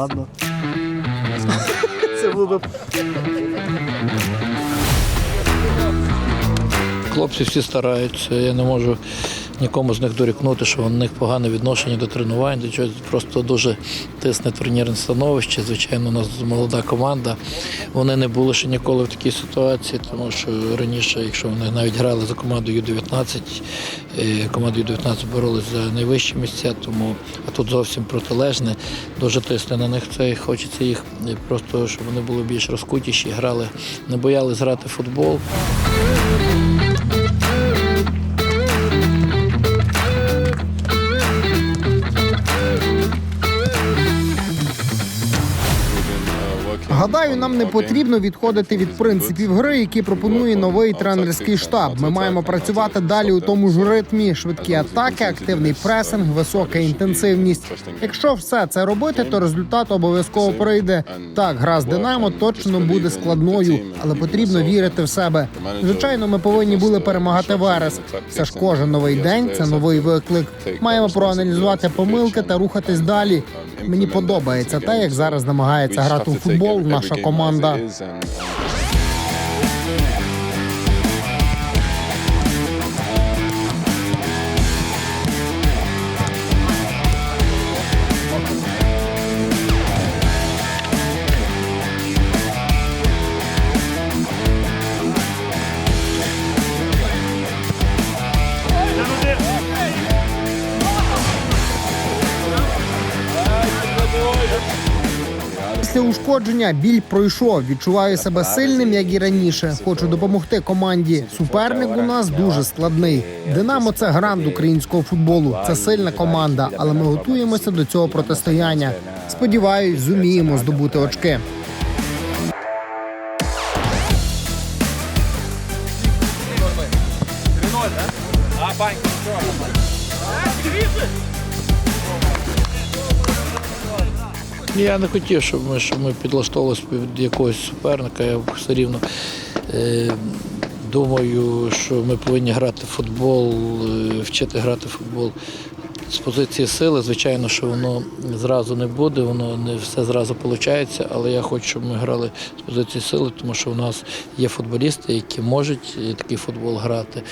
Ладно. Це буде Хлопці всі стараються. Я не можу нікому з них дорікнути, що у них погане відношення до тренувань, до чогось просто дуже тисне турнірне становище. Звичайно, у нас молода команда. Вони не були ще ніколи в такій ситуації, тому що раніше, якщо вони навіть грали за команду Ю-19, е, команда Ю-19 боролись за найвищі місця, тому а тут зовсім протилежне. Дуже тисне на них це хочеться їх е, просто, щоб вони були більш розкутіші, грали, не боялись грати в футбол. Гадаю, нам не потрібно відходити від принципів гри, які пропонує новий тренерський штаб. Ми маємо працювати далі у тому ж ритмі: швидкі атаки, активний пресинг, висока інтенсивність. Якщо все це робити, то результат обов'язково прийде. Так, гра з Динамо точно буде складною, але потрібно вірити в себе. Звичайно, ми повинні були перемагати Верес. Це ж кожен новий день, це новий виклик. Маємо проаналізувати помилки та рухатись далі. Мені подобається те, як зараз намагається грати у футбол наша команда. Після ушкодження біль пройшов. Відчуваю себе сильним, як і раніше. Хочу допомогти команді. Суперник у нас дуже складний. Динамо це гранд українського футболу. Це сильна команда, але ми готуємося до цього протистояння. Сподіваюсь, зуміємо здобути очки. Я не хотів, щоб ми, щоб ми підлаштовувалися під якогось суперника. Я все рівно е, думаю, що ми повинні грати в футбол, е, вчити грати в футбол з позиції сили. Звичайно, що воно зразу не буде, воно не все зразу виходить, але я хочу, щоб ми грали з позиції сили, тому що у нас є футболісти, які можуть такий футбол грати.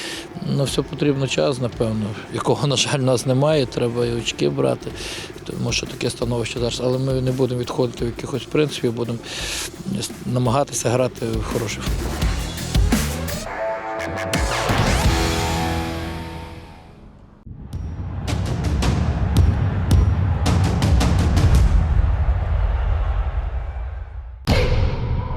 Ну, все потрібно час, напевно, якого, на жаль, у нас немає, треба і очки брати, тому що таке становище зараз. Але ми не будемо відходити від якихось принципів, будемо намагатися грати в хороший футбол.